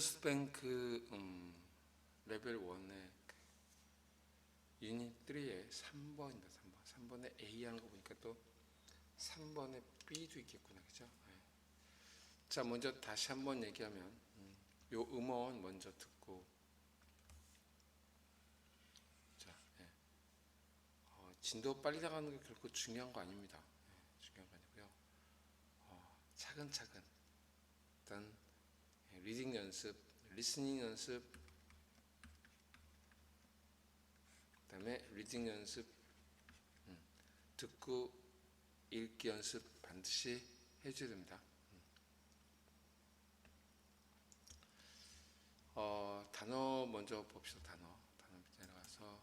스뱅크 음, 레벨 1의 그 유닛 3의 3번입니다. 3번. 3번에 A 하는 거 보니까 또 3번에 B도 있겠구나. 그죠? 예. 자, 먼저 다시 한번 얘기하면 음, 요 음원 먼저 듣고 자, 예. 어, 진도 빨리 나가는 게 결코 중요한 거 아닙니다. 예, 중요한 거 아니고요. 어, 차근차근 리딩 연습, 리스닝 연습, 그다음에 리딩 연습, 음, 듣고 읽기 연습 반드시 해줘야 됩니다. 음. 어, 단어 먼저 봅시다. 단어, 단어 내려가서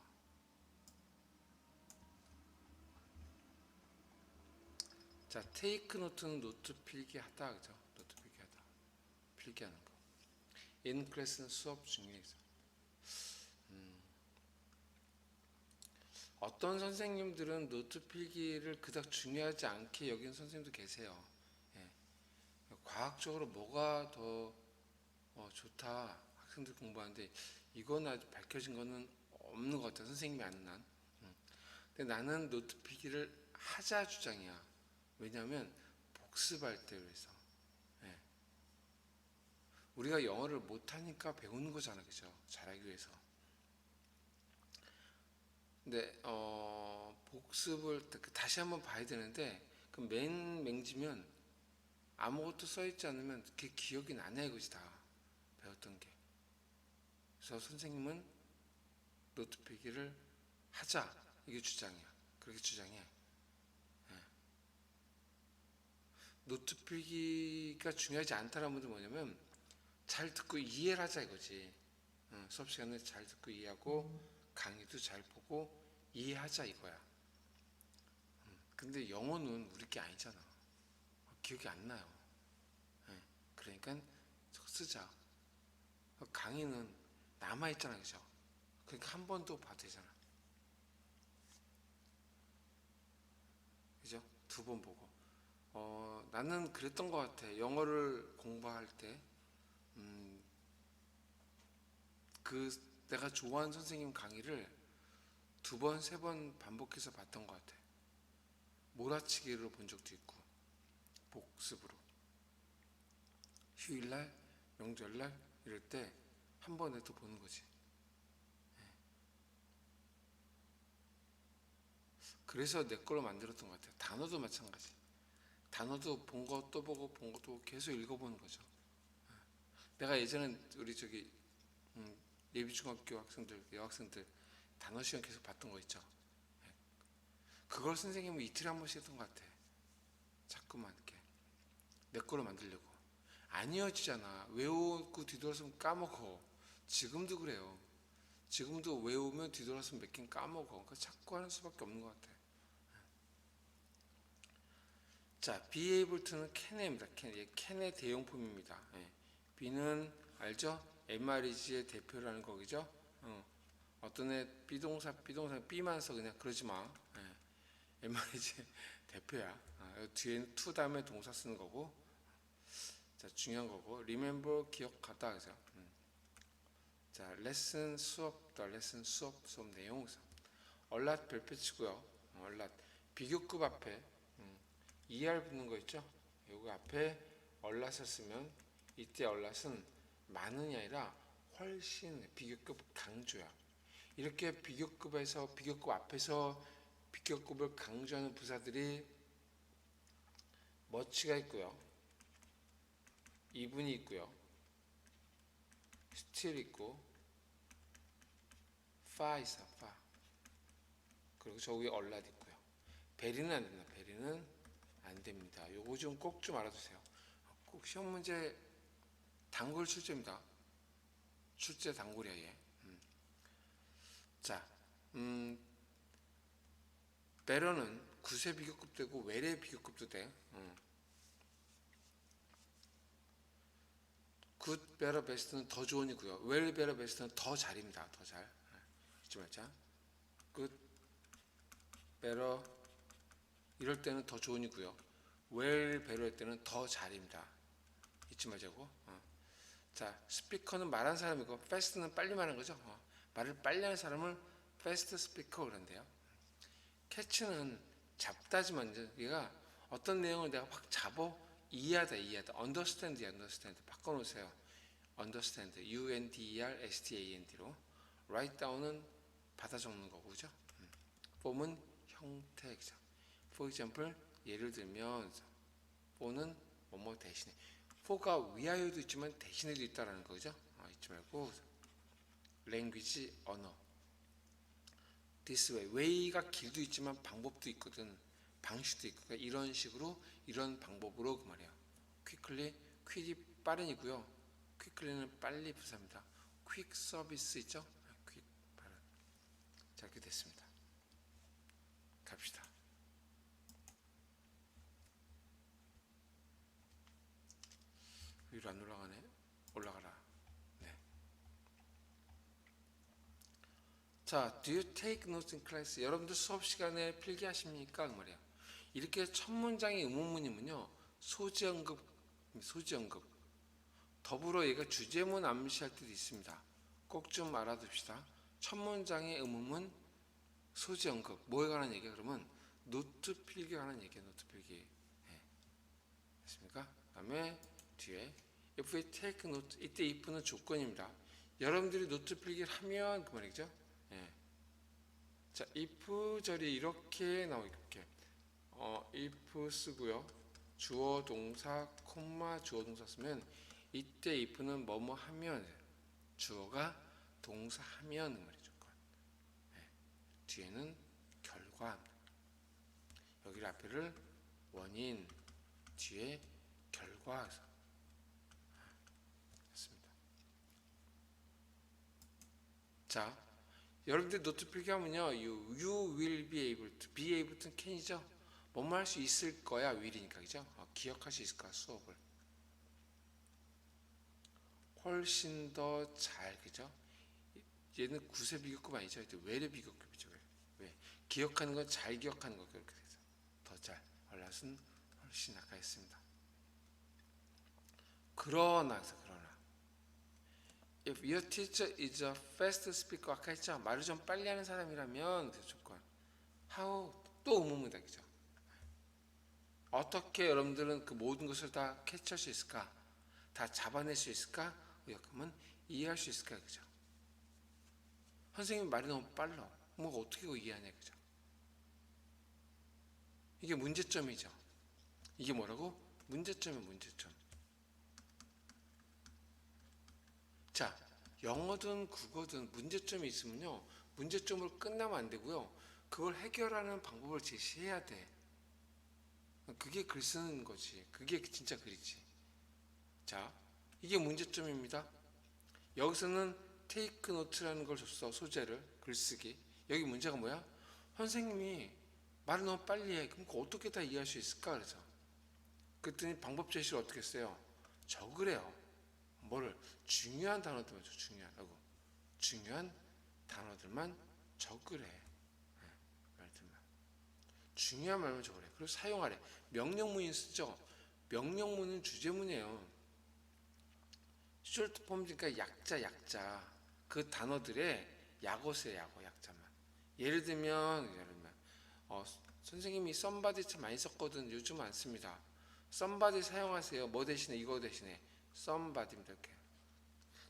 자, 테이크 노트는 노트 필기 하다 그죠? 노트 필기 하다. 필기하는 거. 인 클래스는 수업 중에서. 음. 어떤 선생님들은 노트 필기를 그닥 중요하지 않게 여기는 선생님도 계세요. 예. 과학적으로 뭐가 더 어, 좋다 학생들 공부하는데 이건 아직 밝혀진 거는 없는 것 같아요. 선생님이 아는 난. 음. 근데 나는 노트 필기를 하자 주장이야. 왜냐하면 복습할 때 그래서. 예. 우리가 영어를 못하니까 배우는 거잖아, 그죠? 잘하기 위해서. 근데 어, 복습을 그 다시 한번 봐야 되는데 그 맨 맹지면 아무것도 써 있지 않으면 그게 기억이 나냐 이거지 다 배웠던 게. 그래서 선생님은 노트 필기를 하자 이게 주장이야. 그렇게 주장해. 예. 노트 필기가 중요하지 않다는 분들 뭐냐면 잘 듣고 이해를 하자 이거지. 어, 수업 시간에 잘 듣고 이해하고 강의도 잘 보고 이해하자 이거야. 음, 근데 영어는 우리 게 아니잖아. 어, 기억이 안 나요. 예, 그러니까 쓰자. 어, 강의는 남아 있잖아, 그죠? 그러니까 한 번 더 봐도 되잖아. 그죠? 두 번 보고. 어, 나는 그랬던 것 같아. 영어를 공부할 때, 음, 그 내가 좋아하는 선생님 강의를 두 번, 세 번 반복해서 봤던 것 같아. 몰아치기로 본 적도 있고, 복습으로. 휴일날, 명절날 이럴 때 한 번에 더 보는 거지. 예. 그래서 내 걸로 만들었던 것 같아요. 단어도 마찬가지. 단어도 본거또 보고 본 것도 계속 읽어보는 거죠. 예. 내가 예전에 우리 저기 음, 예비 중학교 학생들, 여학생들 단어 시간 계속 봤던 거 있죠. 예. 그걸 선생님은 이틀에 한 번씩 했던 것 같아. 자꾸만 이렇게 내 거로 만들려고. 안 이어지잖아. 외우고 뒤돌아서면 까먹어. 지금도 그래요. 지금도 외우면 뒤돌아서면 몇 개는 까먹어. 그러니까 자꾸 하는 수밖에 없는 것 같아. 자, be able to는 can입니다. can. 예, can의 대용품입니다. 예. Be는 알죠? MREG의 대표라는 거기죠. 어. 어떤 애 비동사 비동사 B만 써 그냥 그러지 마. 예. MREG 대표야. 아, 뒤에는 to 다음에 동사 쓰는 거고. 자 중요한 거고. remember 기억하다 그래서. 음. 자 레슨 수업다 레슨 수업 수업 내용. 얼랏 별표 치고요. 어, 얼랏 비교급 앞에 음. ER 붙는 거 있죠? 요거 앞에 얼랏을 쓰면 이때 얼랏은 많은이 아니라 훨씬 비교급 강조야. 이렇게 비교급에서 비교급 앞에서 비교급을 강조하는 부사들이 머치가 있고요. 이분이 있고요. 스틸 있고 파 있어 파. 그리고 저 위에 얼랏 있고요. 베리는 안 된다. 베리는 안 됩니다. 요거 좀 꼭좀 알아두세요. 꼭 시험 문제 단골 출제입니다. 출제 단골이야 얘. 음. 자, 음, 베러는 구세 비교급 되고 외래 비교급도 돼. 음. 굿 베러 베스트는 더 좋은이고요. 웰 베러 베스트는 더 잘입니다. 더 잘. 네. 잊지 말자. 굿 베러 이럴 때는 더 좋은이고요. 웰 베러일 때는 더 잘입니다. 잊지 말자고. 어. 자. 자, 스피커는 말하는 사람이고 fast는 빨리 말하는 거죠. 어, 말을 빨리 하는 사람을 fast speaker 그런데요. 캐치는 잡다지만 이제 얘가 어떤 내용을 내가 확 잡어 이해하다 이해하다 understand understand 바꿔놓으세요. understand u n d e r s t a n d로 write down은 받아 적는 거고 그죠? 음. form은 형태죠. for example 예를 들면 for는 뭐뭐 대신에 for가 위하여도 있지만 대신에도 있다라는 거죠. 아, 잊지 말고 language 언어 this way way가 길도 있지만 방법도 있거든 방식도 있고 그러니까 이런 식으로 이런 방법으로 그 말이에요. quickly quick이 빠른이고요. quickly는 빨리 부사입니다. quick 서비스 있죠? 아, quick 빠른 자 이렇게 됐습니다. 갑시다. 위로 안 올라가네. 올라가라. 네. 자, do you take notes in class? 여러분들 수업 시간에 필기하십니까? 그 말이야. 이렇게 첫 문장의 의문문이면요. 소지 언급, 소지 언급. 더불어 얘가 주제문 암시할 때도 있습니다. 꼭 좀 알아둡시다. 첫 문장의 의문문, 소지 언급. 뭐에 관한 얘기야? 그러면 노트 필기에 관한 얘기야. 노트 필기. 네. 됐습니까? 그 다음에 뒤에 if we take note 이때 if는 조건입니다. 여러분들이 노트 필기를 하면 그 말이죠. 예. 자, if 절이 이렇게 나오게 어, if 쓰고요. 주어 동사 콤마 주어 동사 쓰면 이때 if는 뭐뭐 하면 주어가 동사 하면 그 말이죠. 예. 뒤에는 결과 여기 앞에를 원인 뒤에 결과 했습니다. 자, 여러분들 노트 필기하면요, you, you will be able to, be able to can이죠. 뭐뭐 할 수 있을 거야, will이니까 그죠? 어, 기억할 수 있을 거야 수업을. 훨씬 더 잘 그죠? 얘는 구세 비교급 아니죠? 외래 비교급이죠. 왜? 왜? 기억하는 건 잘 기억하는 거 그렇게 돼서 더 잘. 얼라은 훨씬 아까 했습니다. 그러나 if your teacher is a fast speaker 아까 했죠 말을 좀 빨리 하는 사람이라면 그 조건 how 또 의문문이다 그죠? 어떻게 여러분들은 그 모든 것을 다 캐치할 수 있을까? 다 잡아낼 수 있을까? 그러면 이해할 수 있을까 그죠? 선생님 말이 너무 빨라. 뭐가 어떻게 이해하냐 그죠? 이게 문제점이죠. 이게 뭐라고? 문제점이 문제점 자, 영어든 국어든 문제점이 있으면요. 문제점으로 끝나면 안 되고요. 그걸 해결하는 방법을 제시해야 돼. 그게 글 쓰는 거지. 그게 진짜 글이지. 자, 이게 문제점입니다. 여기서는 테이크 노트라는 걸 줬어. 소재를 글쓰기. 여기 문제가 뭐야? 선생님이 말을 너무 빨리 해. 그럼 어떻게 다 이해할 수 있을까? 그래서 그랬더니 방법 제시를 어떻게 했어요? 적으래요. 뭐를 중요한 단어들만 줘 중요하다고. 중요한 단어들만 적으래. 네, 말들만. 중요한 말만 적으래. 그리고 사용하래. 명령문이 쓰죠 명령문은 주제문이에요. short 폼이니까 약자 약자. 그 단어들의 약어세 약어 약자만. 예를 들면 예를 들면 어, 선생님이 썸바디 참 많이 썼거든. 요즘 안 씁니다. 썸바디 사용하세요. 뭐 대신에 이거 대신에 somebody입니다. 이렇게.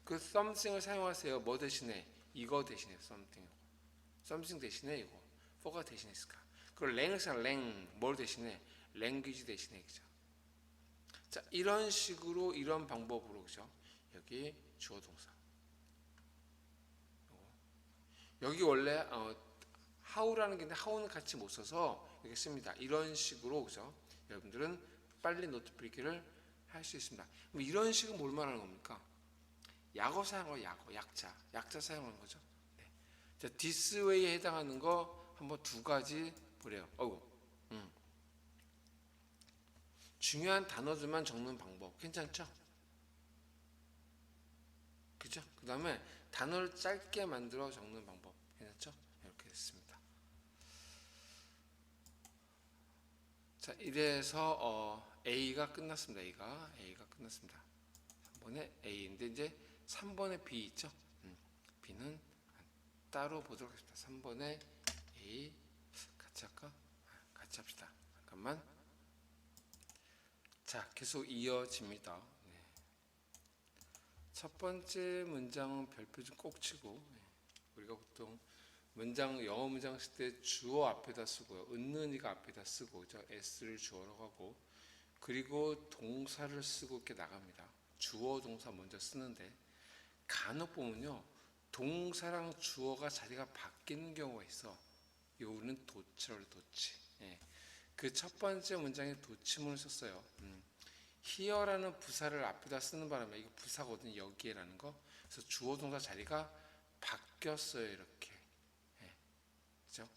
그 something을 사용하세요. 뭐 대신에? 이거 대신에 something. 대신에 이거. for가 대신에 있을까? 그리고 랭을 사용 랭. 뭘 대신에? language 대신에 그죠? 자, 이런 식으로 이런 방법으로 그죠? 여기 주어 동사. 여기 원래 어, how라는 게 있는데 how는 같이 못 써서 이렇게 씁니다. 이런 식으로 그죠? 여러분들은 빨리 노트 필기를 할 수 있습니다. 그럼 이런 식은 뭘 말하는 겁니까? 약어 사용어 약어 약자 약자 사용하는 거죠. 네. 자, way에 해당하는 거 한번 두 가지 보래요. 어우, 음. 중요한 단어들만 적는 방법 괜찮죠? 그죠? 그 다음에 단어를 짧게 만들어 적는 방법 괜찮죠? 이렇게 됐습니다. 자, 이래서 어, A가 끝났습니다. A가 A가 끝났습니다. 3번에 A인데 이제 3번에 B 있죠? 음, B는 따로 보도록 하겠습니다. 3번에 A 같이 할까? 아, 같이 합시다. 잠깐만. 자, 계속 이어집니다. 네. 첫 번째 문장은 별표 좀 꼭 치고 네. 우리가 보통 문장 영어 문장 쓸 때 주어 앞에다 쓰고요. 은는이가 앞에다 쓰고 저 s를 주어로 하고 그리고 동사를 쓰고 이렇게 나갑니다. 주어 동사 먼저 쓰는데 간혹 보면요. 동사랑 주어가 자리가 바뀌는 경우가 있어. 요는 도치를 도치. 예. 그 첫 번째 문장에 도치문을 썼어요. 음. here라는 부사를 앞에다 쓰는 바람에 이거 부사거든요. 여기에라는 거. 그래서 주어 동사 자리가 바뀌었어요. 이렇게. 예. 그죠?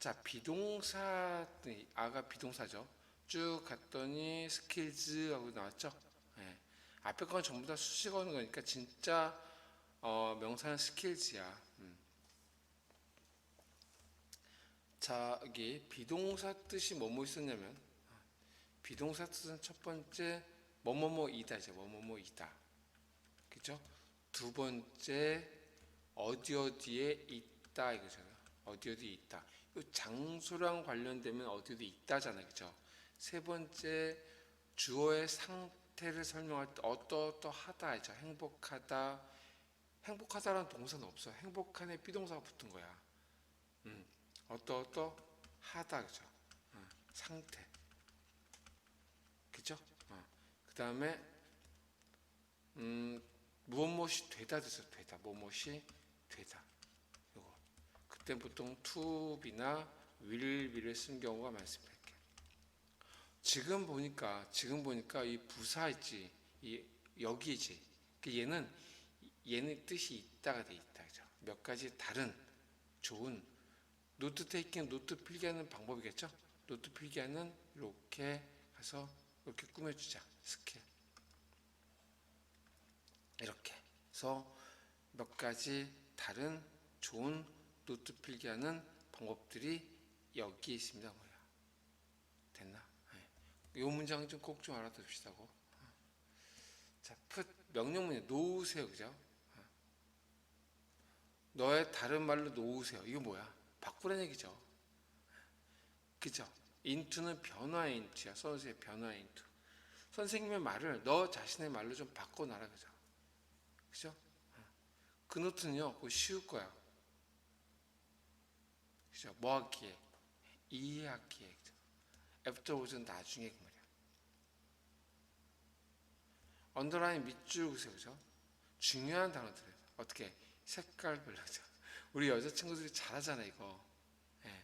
자, 비동사 아가 비동사죠. 쭉 갔더니 스킬즈 하고 나왔죠. 예. 앞에 건 전부 다 수식어는 거니까 진짜 어, 명사는 스킬즈야. 음. 자, 여기 비동사 뜻이 뭐뭐 있었냐면 비동사 뜻은 첫 번째 뭐뭐뭐이다죠. 뭐뭐뭐이다. 그죠? 두 번째 어디 어디에 있다 이거잖아요. 어디 어디 있다. 이 장소랑 관련되면 어디 어디 있다잖아요. 그죠? 세 번째 주어의 상태를 설명할 때 어떠어떠하다 이죠. 행복하다. 행복하다라는 동사는 없어. 행복한에 비동사가 붙은 거야. 음. 어떠어떠하다 그죠? 어, 상태. 그죠? 어. 그 다음에 음, 무엇무엇이 되다 됐어. 되다. 무엇이 되다. 요거. 그때 보통 to be나 be를 쓴 경우가 많습니다. 지금 보니까 지금 보니까 이 부사 있지. 이 여기지. 그 얘는 얘는 뜻이 있다가 돼 있다. 그죠? 몇 가지 다른 좋은 노트 테이킹, 노트 필기하는 방법이겠죠? 노트 필기하는 이렇게 해서 이렇게 꾸며주자. 스킬. 이렇게 해서 몇 가지 다른 좋은 노트 필기하는 방법들이 여기 있습니다. 이 문장 좀 꼭 좀 알아둡시다고. 자, put 명령문에 놓으세요, 그죠? 어. 너의 다른 말로 놓으세요. 이거 뭐야? 바꾸라는 얘기죠. 그죠? 인투는 변화의 인투야. 써주세요. 변화의 인투. 선생님의 말을 너 자신의 말로 좀 바꿔놔라. 그죠? 그죠? 그 노트는요, 그거 쉬울 거야. 그죠? 뭐 하기에? 이해하기에. 애프터워즈는 나중에 그 말이야. 언더라인 밑줄 그세요. 그죠? 중요한 단어들이에요. 어떻게? 색깔 별로. 그죠? 우리 여자친구들이 잘하잖아 이거 예.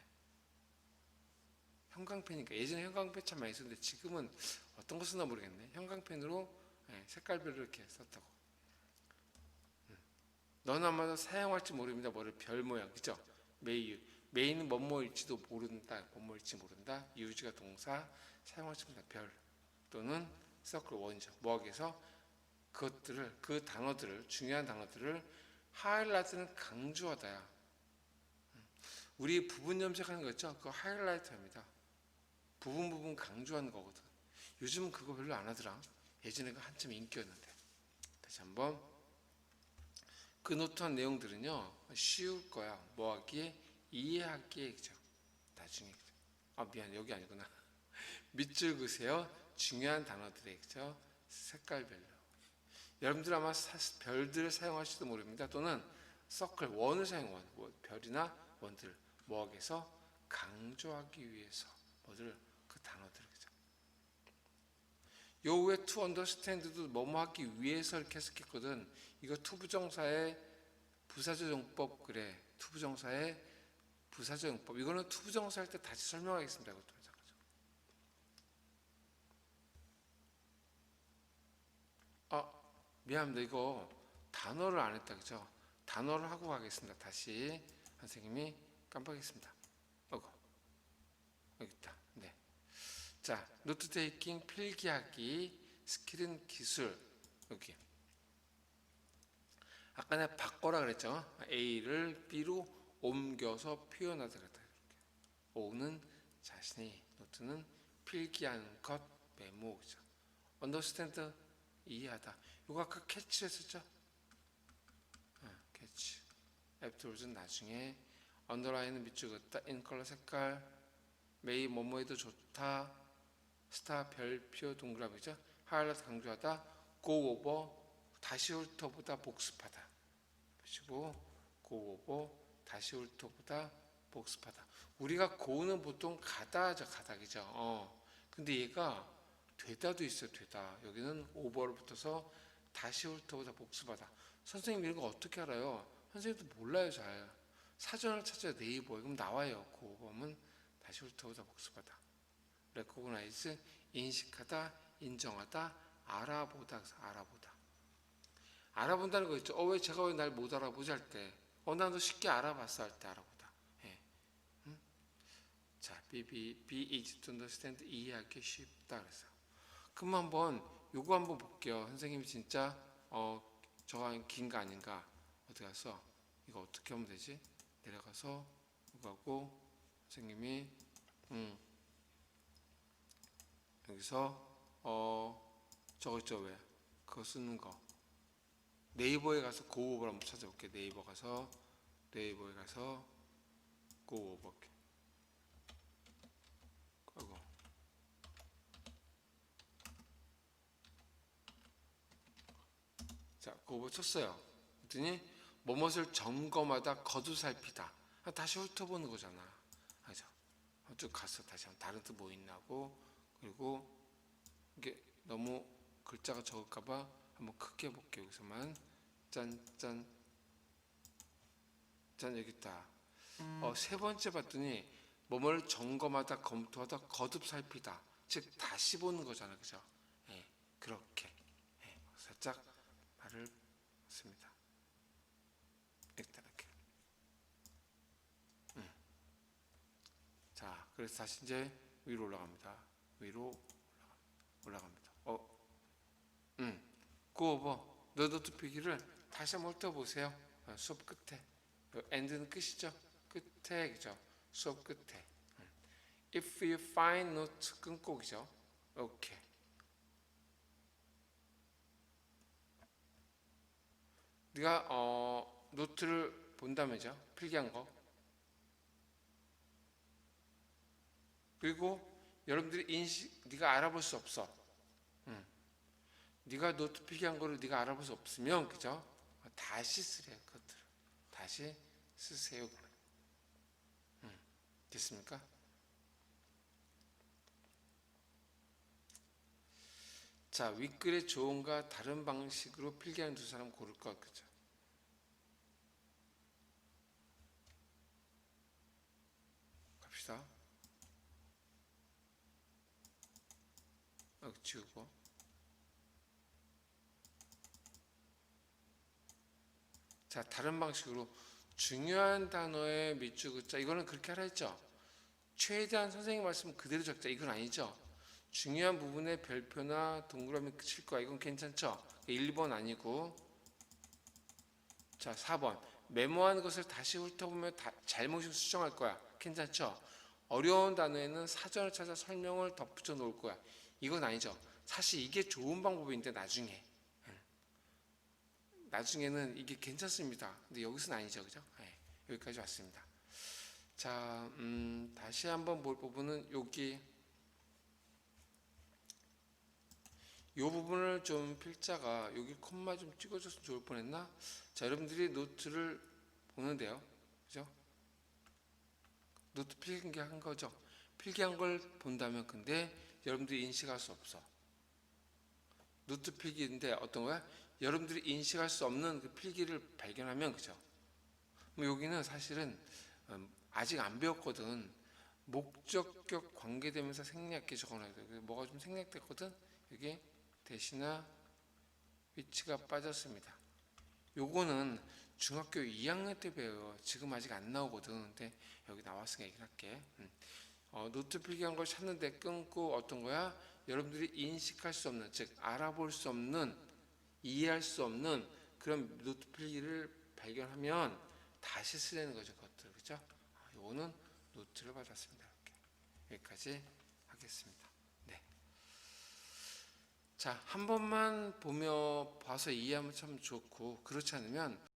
형광펜이니까 예전에 형광펜 참 많이 썼는데 지금은 어떤 거 쓰나 모르겠네 형광펜으로 예, 색깔별로 이렇게 썼다고 음. 너는 아마도 사용할지 모릅니다 뭐를 별 모양 그죠 메이유 메이는 뭐뭐일지도 모른다 뭐뭐일지 모른다 유지가 동사 모른다 별 또는 서클 원죠 뭐하기에서 그것들을 그 단어들을 중요한 단어들을 하이라이트는 강조하다야. 우리 부분 염색하는 거 있죠? 그거 하이라이트입니다. 부분 부분 강조하는 거거든. 요즘은 그거 별로 안 하더라. 예전에 그 한참 인기였는데. 다시 한번 그 노트한 내용들은요 쉬울 거야. 뭐하기에 이해하기에. 나중에. 아 미안 여기 아니구나. 밑줄 그세요. 중요한 단어들의 그죠. 색깔별로. 여러분들 아마 사, 별들을 사용하실지도 모릅니다. 또는 서클 원을 사용 원, 뭐 별이나 원들 뭐하기에서 강조하기 위해서 뭐들 그 단어들 그죠. 요 후에 to understand도 뭐뭐 하기 위해서 이렇게 해석했거든. 이거 투부정사의 부사적 용법 그래. 투부정사의 부사적 용법. 이거는 투부정사 할 때 다시 설명하겠습니다. 이것도. 미안합니다. 이거 단어를 안 했다 그죠? 단어를 하고 가겠습니다. 다시 선생님이 깜빡했습니다. 어거 여기 있다. 네. 자, 노트 테이킹 필기하기 스킬은 기술 여기. 아까 내가 바꿔라 그랬죠? A를 B로 옮겨서 표현하다 그랬다. 이렇게. O는 자신의 노트는 필기하는 것 메모 그죠? 언더스탠드 이해하다. 이거 아까 캐치를 했었죠? 어, 캐치. 애프터wards는 나중에 언더라인은 밑줄 긋다. 인컬러 색깔. 메이 뭐뭐해도 좋다. 스타 별표 동그라미죠. 하이라이트 강조하다. 고 오버 다시 훑어보다 복습하다. 보시고 고 오버 다시 훑어보다 복습하다. 우리가 고는 보통 가다죠, 가다기죠. 어. 근데 얘가 되다도 있어요, 되다. 여기는 오버를 붙어서 다시 훑어보다 복습하다. 선생님 이런 거 어떻게 알아요? 선생님도 몰라요, 잘. 사전을 찾아야 네이버에 그럼 나와요. 그 오버면 다시 훑어보다 복습하다. recognize 인식하다, 인정하다, 알아보다, 알아보다. 알아본다는 거 있죠. 어, 왜 제가 왜 날 못 알아보지 할 때, 어, 나도 쉽게 알아봤어 할 때 알아보다. 예. 음? 자, be, be, be easy to understand 이해하기 쉽다 그래서. 그럼 한번 요거 한번 볼게요. 선생님이 진짜 어 저가 긴 거 아닌가 어디 가서 이거 어떻게 하면 되지? 내려가서 이거 하고 선생님이 음 여기서 어 저거 있죠 왜 그거 쓰는 거 네이버에 가서 고오버 한번 찾아볼게 네이버 가서 네이버에 가서 고오버 아이고 자, 그거 쳤어요. 그랬더니 뭐뭇을 점검하다 거두살피다. 아, 다시 훑어보는 거잖아. 그죠? 쭉 가서 다시 한번 다른 뜻 뭐 있나고 그리고 이게 너무 글자가 적을까봐 한번 크게 볼게요. 여기서만 짠짠 짠 여기 있다. 어, 세 번째 봤더니 뭐뭐를 점검하다 검토하다 거듭 살피다. 즉 다시 보는 거잖아, 그죠? 예, 그렇게 예, 살짝 말을 씁니다. 이렇게 이렇게. 음. 자, 그래서 다시 이제 위로 올라갑니다. 위로. 올라갑니다. 어, 음, 고오버 너도트 피기를 다시 한번 훑어보세요. 어, 수업 끝에 엔드는 끝이죠. 끝에 그죠. 수업 끝에. 음. If you find note 끊고이죠. 오케이. 네가 어, 노트를 본다면죠 필기한 거 그리고 여러분들이 인식 네가 알아볼 수 없어 응. 네가 노트 필기한 거를 네가 알아볼 수 없으면 그죠 다시 쓰래요 그것들을 다시 쓰세요 응. 됐습니까 자 윗글의 조언과 다른 방식으로 필기하는 두 사람 고를 것 그죠 갑시다. 어, 지우고. 자, 다른 방식으로 중요한 단어의 밑줄 긋자. 이거는 그렇게 하라 했죠. 최대한 선생님 말씀 그대로 적자. 이건 아니죠. 중요한 부분에 별표나 동그라미 칠 거야. 이건 괜찮죠? 1번 아니고. 자, 4번. 메모한 것을 다시 훑어보면 다, 잘못을 수정할 거야. 괜찮죠? 어려운 단어에는 사전을 찾아 설명을 덧붙여 놓을 거야. 이건 아니죠. 사실 이게 좋은 방법인데 나중에 응. 나중에는 이게 괜찮습니다. 근데 여기서는 아니죠, 그죠? 네, 여기까지 왔습니다. 자, 음, 다시 한번 볼 부분은 여기 이 부분을 좀 필자가 여기 콤마 좀 찍어줬으면 좋을 뻔했나? 자, 여러분들이 노트를 보는데요, 그죠? 노트 필기한 거죠. 필기한 걸 본다면 근데 여러분들이 인식할 수 없어. 노트 필기인데 어떤 거야? 여러분들이 인식할 수 없는 그 필기를 발견하면 그죠? 뭐 여기는 사실은 음, 아직 안 배웠거든. 목적격 관계되면서 생략기 적어놔야 돼. 뭐가 좀 생략됐거든. 여기 대신나 위치가 빠졌습니다. 요거는 중학교 2학년 때 배워요. 지금 아직 안 나오거든. 근데 여기 나왔으니까 얘기를 할게. 음. 어, 노트 필기한 걸 찾는데 끊고 어떤 거야? 여러분들이 인식할 수 없는, 즉 알아볼 수 없는, 이해할 수 없는 그런 노트 필기를 발견하면 다시 쓰려는 거죠. 그것들, 그죠? 아, 요거는 노트를 받았습니다. 이렇게 여기까지 하겠습니다. 네. 자. 자, 한 번만 보며 봐서 이해하면 참 좋고 그렇지 않으면